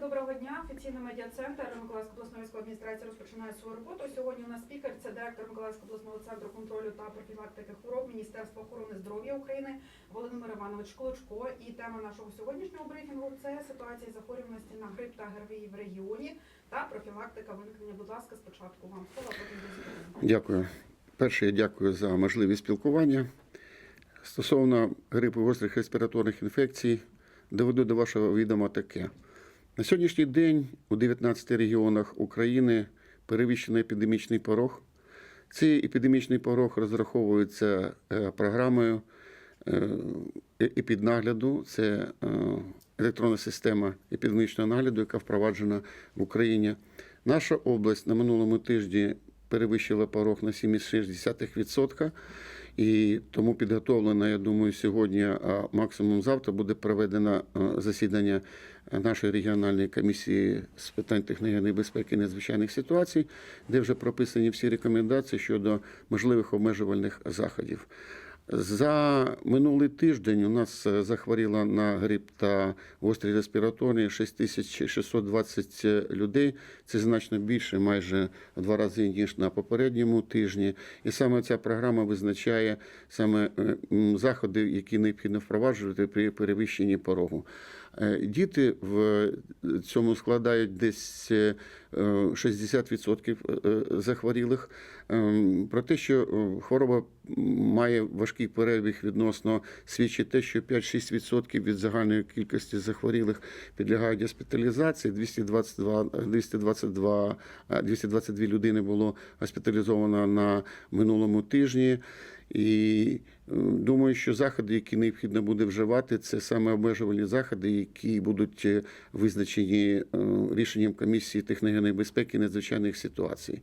доброго дня. Офіційний медіа-центр Миколаївської обласної військової адміністрації розпочинає свою роботу. Сьогодні у нас спікер це директор Миколаївського обласного центру контролю та профілактики хвороб Міністерства охорони здоров'я України Володимир Іванович Клочко. І тема нашого сьогоднішнього брифінгу це ситуація захворюваності на грип та ГРВІ в регіоні та профілактика виникнення. Будь ласка, спочатку вам слово, потім. Дякую. Перше, я дякую за можливість спілкування. Стосовно грипу гострих респіраторних інфекцій, доведу до вашого відома таке. На сьогоднішній день у 19 регіонах України перевищено епідемічний порог. Цей епідемічний порог розраховується е, програмою е, епіднагляду. Це е, електронна система епідемічного нагляду, яка впроваджена в Україні. Наша область на минулому тижні перевищила порог на 7,6%. І тому підготовлена, я думаю, сьогодні, а максимум завтра буде проведено е, засідання нашої регіональної комісії з питань техногенної безпеки і надзвичайних ситуацій, де вже прописані всі рекомендації щодо можливих обмежувальних заходів. За минулий тиждень у нас е, захворіло на грип та гострі респіраторні 6620 людей. Це значно більше, майже в два рази ніж на попередньому тижні. І саме ця програма визначає саме е, заходи, які необхідно впроваджувати при перевищенні порогу. Е, Діти в цьому складають десь е, е, 60% е, захворілих. Ем, Про те, що е, хвороба має важкий перебіг відносно свідчить те, що 5-6% від загальної кількості захворілих підлягають госпіталізації. 222, 222, е, 222 людини було госпіталізовано на минулому тижні. І е, думаю, що заходи, які необхідно буде вживати, це саме обмежувальні заходи, які будуть е, визначені е, рішенням комісії техногенної безпеки надзвичайних ситуацій.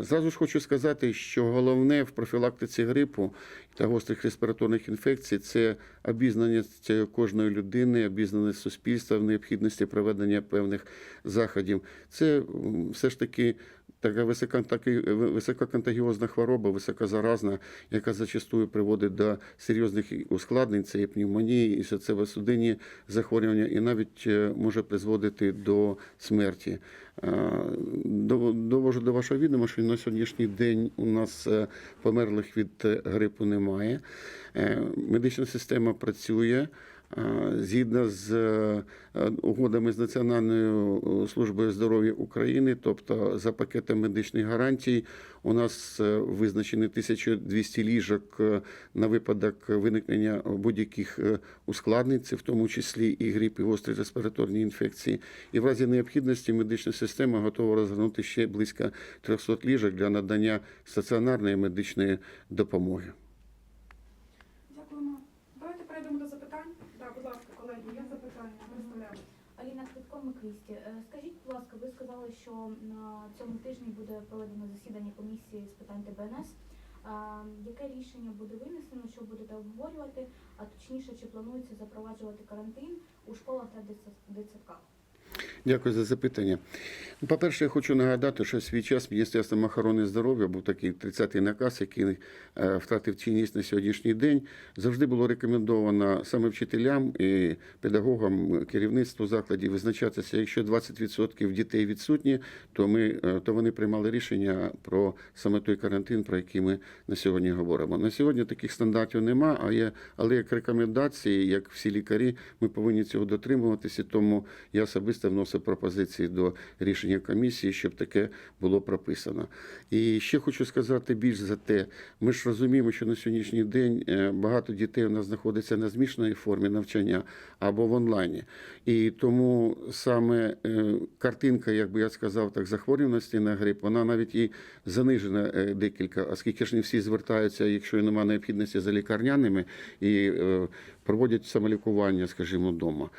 Зразу ж хочу сказати, що головне в профілактиці грипу та гострих респіраторних інфекцій це обізнаність кожної людини, обізнаність суспільства в необхідності проведення певних заходів. Це все ж таки така висококонтагіозна хвороба, високозаразна, яка зачастую приводить до серйозних ускладнень, це і пневмонії, і серцево-судинні захворювання, і навіть е, може призводити до смерті. Е, до- Довожу до вашого відома, що на сьогоднішній день у нас е, померлих від грипу немає. Медична система працює. Згідно з е, угодами з Національною е, службою здоров'я України, тобто за пакетом медичних гарантій, у нас е, визначені 1200 ліжок на випадок виникнення будь-яких ускладнень, це в тому числі і грип, і гострі респіраторні інфекції. І в разі необхідності медична система готова розгорнути ще близько 300 ліжок для надання стаціонарної медичної допомоги. Дякуємо. Давайте перейдемо до запитань. Так, будь ласка, колеги, є запитання. Представляємо. Квитко Е, Скажіть, будь ласка, ви сказали, що на цьому тижні буде проведено засідання комісії з питань ТБНС. Яке рішення буде винесено, що будете обговорювати, а точніше, чи планується запроваджувати карантин у школах та дитсад- дитсадках? Дякую за запитання. По-перше, я хочу нагадати, що свій час Міністерством охорони здоров'я був такий 30-й наказ, який е, втратив чинність на сьогоднішній день. Завжди було рекомендовано саме вчителям і педагогам, керівництву закладів визначатися, якщо 20% дітей відсутні, то ми е, то вони приймали рішення про саме той карантин, про який ми на сьогодні говоримо. На сьогодні таких стандартів нема, а є, але як рекомендації, як всі лікарі, ми повинні цього дотримуватися. Тому я особисто вносив пропозиції до рішення комісії, щоб таке було прописано. І ще хочу сказати більш за те, ми ж розуміємо, що на сьогоднішній день е, багато дітей у нас знаходиться на змішаної формі навчання або в онлайні. І тому саме е, картинка, як би я сказав, так захворюваності на грип, вона навіть і занижена е, декілька, оскільки ж не всі звертаються, якщо немає необхідності за лікарняними і проводять самолікування, скажімо, вдома.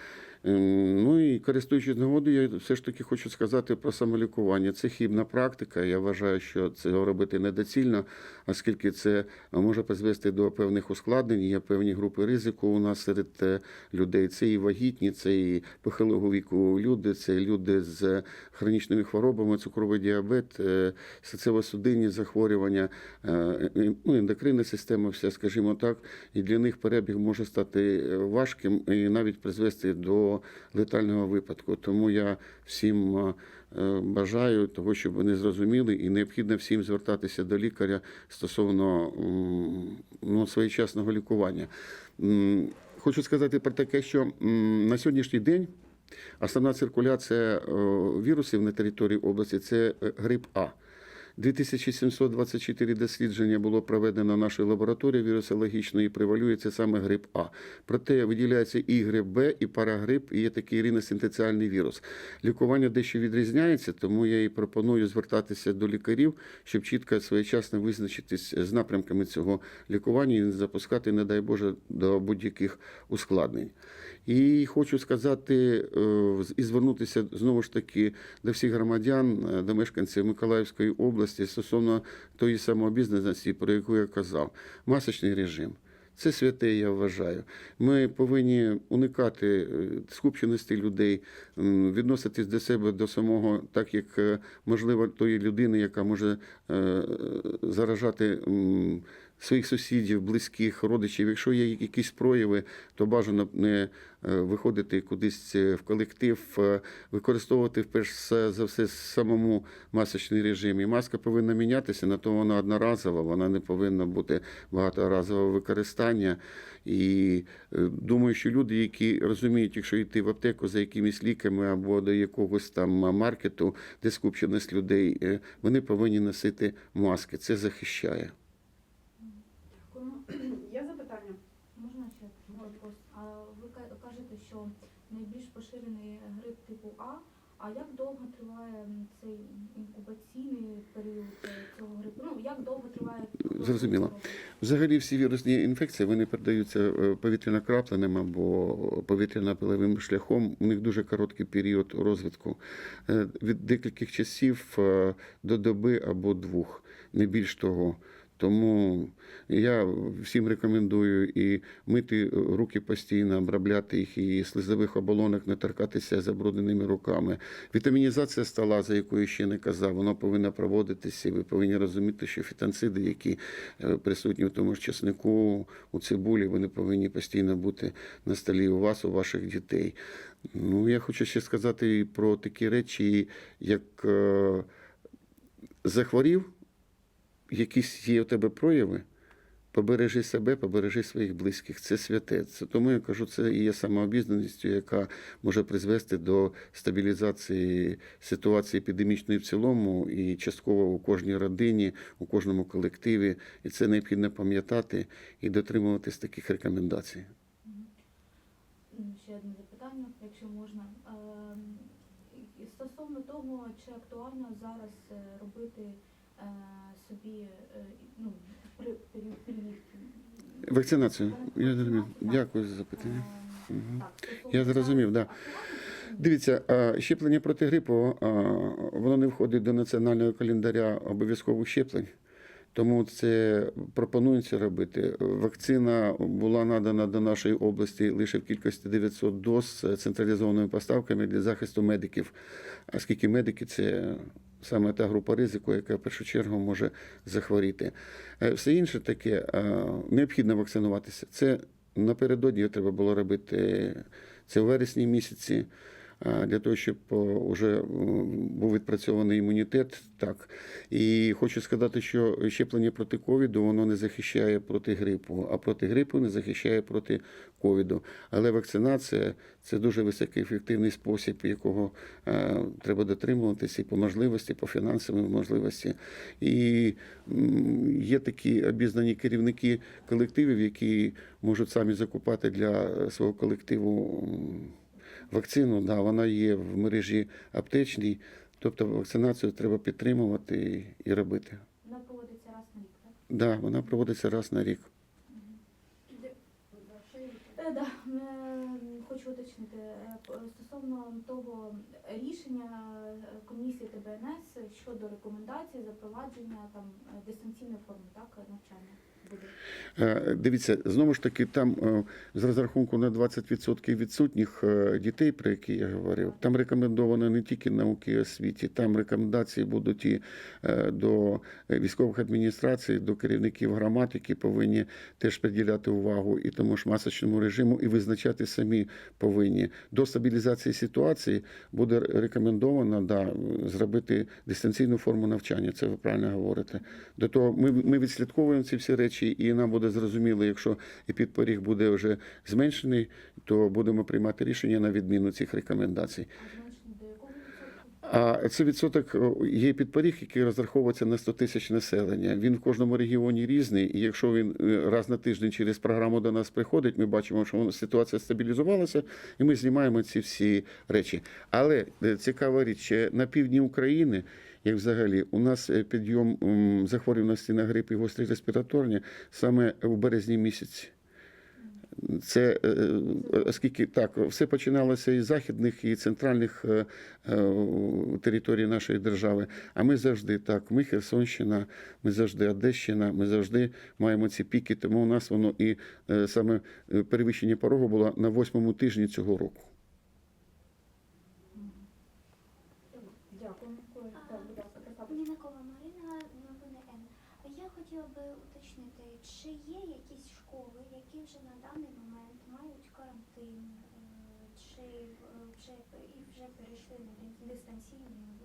Ем, Ну і користуючись нагодою, я все ж таки хочу сказати про самолікування. Це хібна практика. Я вважаю, що це робити недоцільно, оскільки це може призвести до певних ускладнень. Є певні групи ризику у нас серед е, людей. Це і вагітні, це і похилого віку люди, це люди з хронічними хворобами, цукровий діабет, е, серцево-судинні захворювання, е, ну, ендокринна система, вся, скажімо так, і для них перебіг може стати важким і навіть призвести до летального випадку. Тому я всім е, е, бажаю того, щоб вони зрозуміли, і необхідно всім звертатися до лікаря стосовно ну, своєчасного лікування. Хочу сказати про таке, що на сьогоднішній день основна циркуляція е, вірусів на території області це грип А. 2724 дослідження було проведено нашою лабораторією вірусологічної і превалюється саме грип А. Проте виділяється і грип Б, і парагрип, і є такий риносинтеціальний вірус. Лікування дещо відрізняється, тому я і пропоную звертатися до лікарів, щоб чітко своєчасно визначитись з напрямками цього лікування і не запускати, не дай Боже, до будь-яких ускладнень. І хочу сказати е, і звернутися знову ж таки до всіх громадян, е, до мешканців Миколаївської області стосовно тої самообізнаності, про яку я казав. Масочний режим. Це святе, я вважаю. Ми повинні уникати е, скупченості людей, відноситись до себе до самого, так як е, можливо тої людини, яка може е, заражати своїх сусідів, близьких, родичів. Якщо є якісь прояви, то бажано не е, виходити кудись е, в колектив, е, використовувати перш за все самому масочний режим. І маска повинна мінятися, на то вона одноразова, вона не повинна бути багаторазового використання. І думаю, що люди, які розуміють, якщо йти в аптеку за якимись ліками або до якогось там маркету, де скупченість людей, вони повинні носити маски. Це захищає. Дякуємо. Є запитання? Можна ще вопрос? А ви ка- кажете, що найбільш поширений грип типу А. Як довго триває цей інкубаційний період е, цього грипу? Ну як довго триває Зрозуміло. Взагалі всі вірусні інфекції вони передаються е, повітряно-крапленим або повітряно-пиловим шляхом. У них дуже короткий період розвитку Е, від декількох часів до доби або двох, не більш того. Тому я всім рекомендую і мити руки постійно, обробляти їх і слизових оболонок не торкатися забрудненими руками. Вітамінізація стола, за якою ще не казав, вона повинна проводитися. Ви повинні розуміти, що фітонциди, які е, присутні в тому ж чеснику, у цибулі, вони повинні постійно бути на столі у вас, у ваших дітей. Ну, я хочу ще сказати про такі речі, як е, захворів, якісь є у тебе прояви. Побережи себе, побережи своїх близьких. Це святе. Це тому я кажу, це і є самообізнаністю, яка може призвести до стабілізації ситуації епідемічної в цілому, і частково у кожній родині, у кожному колективі. І це необхідно пам'ятати і дотримуватись таких рекомендацій. Ще одне запитання, якщо можна. Ем, і Стосовно того, чи актуально зараз е, робити собі е, ну, при, при, прививки? Вакцинацію. Я зрозумів. Дякую за запитання. Так, стосовно Я зрозумів, зараз да. Дивіться, щеплення проти грипу воно не входить до національного календаря обов'язкових щеплень. Тому це пропонується робити. Вакцина була надана до нашої області лише в кількості 900 доз з централізованими поставками для захисту медиків, оскільки медики це саме та група ризику, яка в першу чергу може захворіти. Е, Все інше таке необхідно вакцинуватися. Це напередодні треба було робити це у вересні місяці. Для того, щоб вже був відпрацьований імунітет, так. І хочу сказати, що щеплення проти ковіду воно не захищає проти грипу, а проти грипу не захищає проти ковіду. Але вакцинація це дуже високоефективний спосіб, якого е, треба дотримуватися і по можливості, по фінансовій можливості. І є такі обізнані керівники колективів, які можуть самі закупати для свого колективу. Вакцину, да, вона є в мережі аптечній, тобто вакцинацію треба підтримувати і робити. Вона проводиться раз на рік, так? Да, вона проводиться раз на рік. Е, да, е, хочу уточнити е, стосовно того рішення комісії ТБНС щодо рекомендацій запровадження там е, дистанційної форми так навчання. Е, Дивіться, знову ж таки, там е, з розрахунку на 20% відсутніх дітей, про які я говорив, там рекомендовано не тільки науки і освіті, там рекомендації будуть і до військових адміністрацій, до керівників громад, які повинні теж приділяти увагу і тому ж масочному режиму, і визначати самі повинні. До стабілізації ситуації буде рекомендовано да, зробити дистанційну форму навчання. Це ви правильно говорите. До того ми, ми відслідковуємо ці всі речі, і нам буде зрозуміло, якщо епідпоріг буде вже зменшений, то будемо приймати рішення на відміну цих рекомендацій. А зменшення до якого відсотку? А це відсоток є підпоріг, який розраховується на 100 тисяч населення. Він в кожному регіоні різний. І якщо він е, раз на тиждень через програму до нас приходить, ми бачимо, що ситуація стабілізувалася, і ми знімаємо ці всі речі. Але е, цікава річ, на півдні України. Як взагалі, у нас е, підйом захворюваності на грип і гострі респіраторні саме в березні місяці. Це е, е, оскільки так, все починалося із західних і центральних е, територій нашої держави. А ми завжди так, ми Херсонщина, ми завжди Одещина, ми завжди маємо ці піки. Тому у нас воно і саме перевищення порогу було на восьмому тижні цього року. Я хотіла би уточнити, чи є якісь школи, вже на даний момент мають карантин, е, чи е, вже і вже перейшли на ди- дистанційний?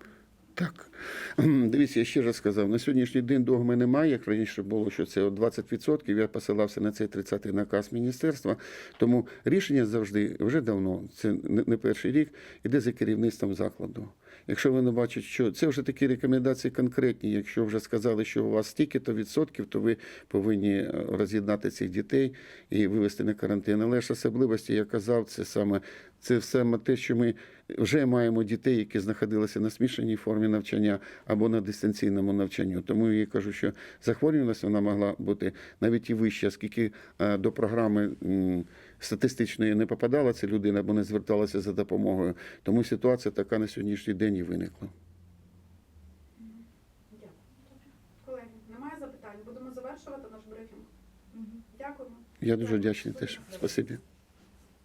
Дивіться, я ще раз сказав, на сьогоднішній день догми немає, як раніше було, що це от 20%. Я посилався на цей 30-й наказ міністерства. Тому рішення завжди вже давно, це не не перший рік, іде за керівництвом закладу. Якщо вони бачать, що це вже такі рекомендації конкретні. Якщо вже сказали, що у вас стільки-то відсотків, то ви повинні е, роз'єднати цих дітей і вивести на карантин. Але ж особливості, я казав, це саме це саме те, що ми вже маємо дітей, які знаходилися на смішаній формі навчання або на дистанційному навчанні. Тому я кажу, що захворюваність вона могла бути навіть і вища, оскільки е, до програми статистичної не попадала ця людина або не зверталася за допомогою. Тому ситуація така на сьогоднішній день і виникла. Дякую. Колеги, немає запитань? Будемо завершувати наш брифінг. Дякуємо. Я дуже вдячний теж. Спасибі.